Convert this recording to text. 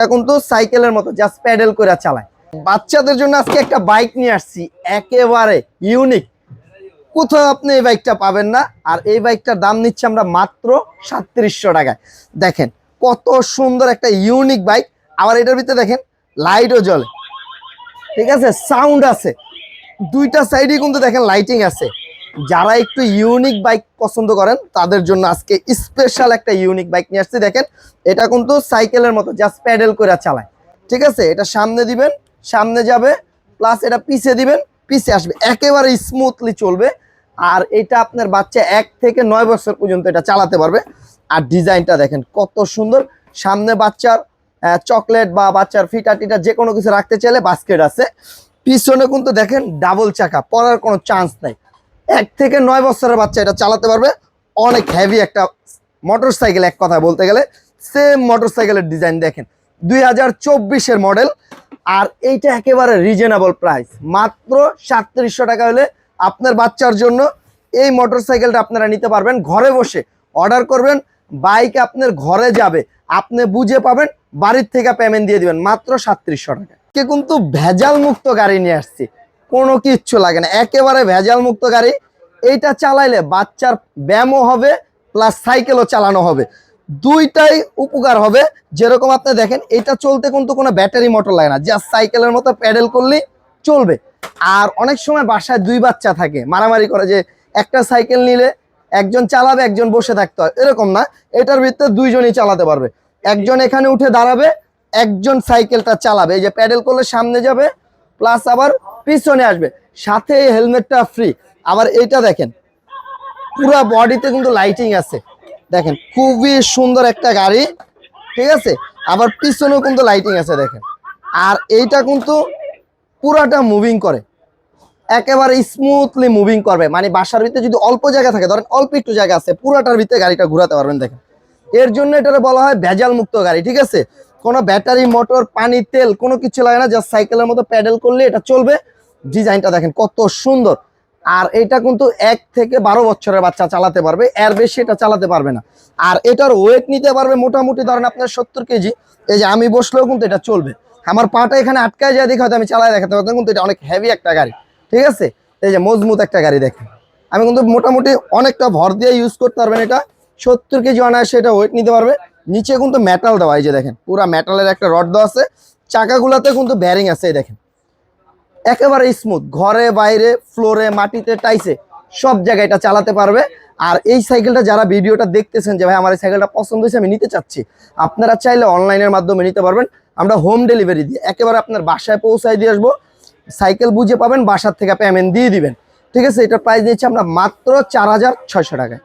এটা কিন্তু সাইকেলের মতো জাস্ট প্যাডেল করে চালায়। বাচ্চাদের জন্য আজকে একটা বাইক নিয়ে আসছি, একেবারে ইউনিক কোথাও আপনি এই বাইকটা পাবেন না, আর এই বাইকটার দাম নিচ্ছে আমরা মাত্র সাতত্রিশশো টাকায়। দেখেন কত সুন্দর একটা ইউনিক বাইক আবার এটার ভিতরে দেখেন লাইটও জ্বলে। ঠিক আছে? সাউন্ড আছে। দুইটা সাইডে কিন্তু দেখেন লাইটিং আছে। যারা একটু ইউনিক বাইক পছন্দ করেন, তাদের জন্য আজকে স্পেশাল একটা ইউনিক বাইক নিয়ে আসছি। দেখেন, এটা কিন্তু সাইকেলের মতো জাস্ট প্যাডেল করে চালায়। ঠিক আছে? এটা সামনে দিবেন, সামনে যাবে প্লাস এটা পিছে দিবেন, পিছে আসবে। একেবারে স্মুথলি চলবে। আর এটা আপনার বাচ্চা এক থেকে নয় বছর পর্যন্ত এটা চালাতে পারবে। আর ডিজাইনটা দেখেন, কত সুন্দর। সামনে বাচ্চার চকলেট বা বাচ্চার ফিটা টিটা যে কোনো কিছু রাখতে চাইলে বাস্কেট আছে। পিছনে কিন্তু দেখেন ডাবল চাকা পড়ার কোনো চান্স নাই। এক থেকে নয় বছরের বাচ্চা এটা চালাতে পারবে। অনেক হেভি একটা মোটর সাইকেল এক কথা বলতে গেলে। সেম মোটর সাইকেলের ডিজাইন দেখেন। দুই হাজার চব্বিশের মডেল আর এইটা একেবারে রিজনেবল প্রাইস মাত্র সাতত্রিশশো টাকা হলে আপনার বাচ্চার জন্য এই মোটর সাইকেলটা আপনারা নিতে পারবেন। ঘরে বসে অর্ডার করবেন। বাইক আপনার ঘরে যাবে। আপনি বুঝে পাবেন, বাড়ির থেকে পেমেন্ট দিয়ে দিবেন। মাত্র সাতত্রিশশো টাকা। কে কিন্তু ভেজাল মুক্ত গাড়ি নিয়ে আসছি। কোনো কিচ্ছু লাগে না। একেবারে ভেজাল মুক্ত গাড়ি। এইটা চালাইলে বাচ্চার ব্যায়ামও হবে প্লাস সাইকেলও চালানো হবে। দুইটাই উপকার হবে। যেরকম আপনি দেখেন এটা চলতে কিন্তু কোনো ব্যাটারি মোটর লাগে না। জাস্ট সাইকেলের মতো প্যাডেল করলেই চলবে। আর অনেক সময় বাসায় দুই বাচ্চা থাকে, মারামারি করে যে একটা সাইকেল নিলে একজন চালাবে, একজন বসে থাকতে হয়। এরকম না, এটার ভিতরে দুইজনই চালাতে পারবে। একজন এখানে উঠে দাঁড়াবে, একজন সাইকেলটা চালাবে। এই যে প্যাডেল করলে সামনে যাবে প্লাস আবার পিছনে আসবে। সাথে হেলমেটটা ফ্রি আবার এইটা দেখেন, পুরা বডিতে কিন্তু লাইটিং আছে। দেখেন, খুবই সুন্দর একটা গাড়ি, ঠিক আছে? আবার পিছনেও কিন্তু লাইটিং আছে, দেখেন। আর এইটা কিন্তু পুরাটা মুভিং করে। একেবারে স্মুথলি মুভিং করবে। মানে বাসার ভিতরে যদি অল্প জায়গা থাকে, ধরেন অল্প একটু জায়গা আছে, পুরাটার ভিতরে গাড়িটা ঘোরাতে পারবেন, দেখেন। এর জন্য এটা বলা হয় ভেজাল মুক্ত গাড়ি, ঠিক আছে? কোনো ব্যাটারি, মোটর, পানি, তেল কোনো কিছু লাগে না জাস্ট সাইকেলের মতো প্যাডেল করলে এটা চলবে। ডিজাইনটা দেখেন কত সুন্দর। আর এটা কিন্তু এক থেকে বারো বছরের বাচ্চা চালাতে পারবে, এর বেশি এটা চালাতে পারবে না। আর এটার ওয়েট নিতে পারবে মোটামুটি ধরেন আপনার সত্তর কেজি, এই যে আমি বসলেও কিন্তু এটা চলবে। আমার পাটা এখানে আটকায় যায় দেখে হয়তো আমি চালাই দেখাতে পারতাম, কিন্তু এটা অনেক হেভি একটা গাড়ি, ঠিক আছে? এই যে মজবুত একটা গাড়ি দেখেন। আমি কিন্তু মোটামুটি অনেকটা ভর দিয়ে ইউজ করতে পারবেন এটা। সত্তর কেজি অনায়াসে এটা ওয়েট নিতে পারবে। নিচে কিন্তু মেটাল দেওয়া, এই যে দেখেন, পুরা মেটালের একটা রড দেওয়া আছে। চাকাগুলোতে কিন্তু ব্যারিং আছে, এই দেখেন। একেবারে স্মুথ ঘরে, বাইরে ফ্লোরে মাটিতে টাইসে সব জায়গায় এটা চালাতে পারবে। আর এই সাইকেলটা যারা ভিডিওটা দেখতেছেন যে, ভাই, আমার এই সাইকেলটা পছন্দ হয়েছে, আমি নিতে চাচ্ছি। আপনারা চাইলে অনলাইনের মাধ্যমে নিতে পারবেন। আমরা হোম ডেলিভারি দিই একেবারে আপনার বাসায় পৌঁছায় দিয়ে আসব। সাইকেল বুঝে পাবেন, বাসার থেকে পেমেন্ট দিয়ে দিবেন। ঠিক আছে, এটার প্রাইস দিচ্ছি আমরা মাত্র চার হাজার ছয়শো টাকায়।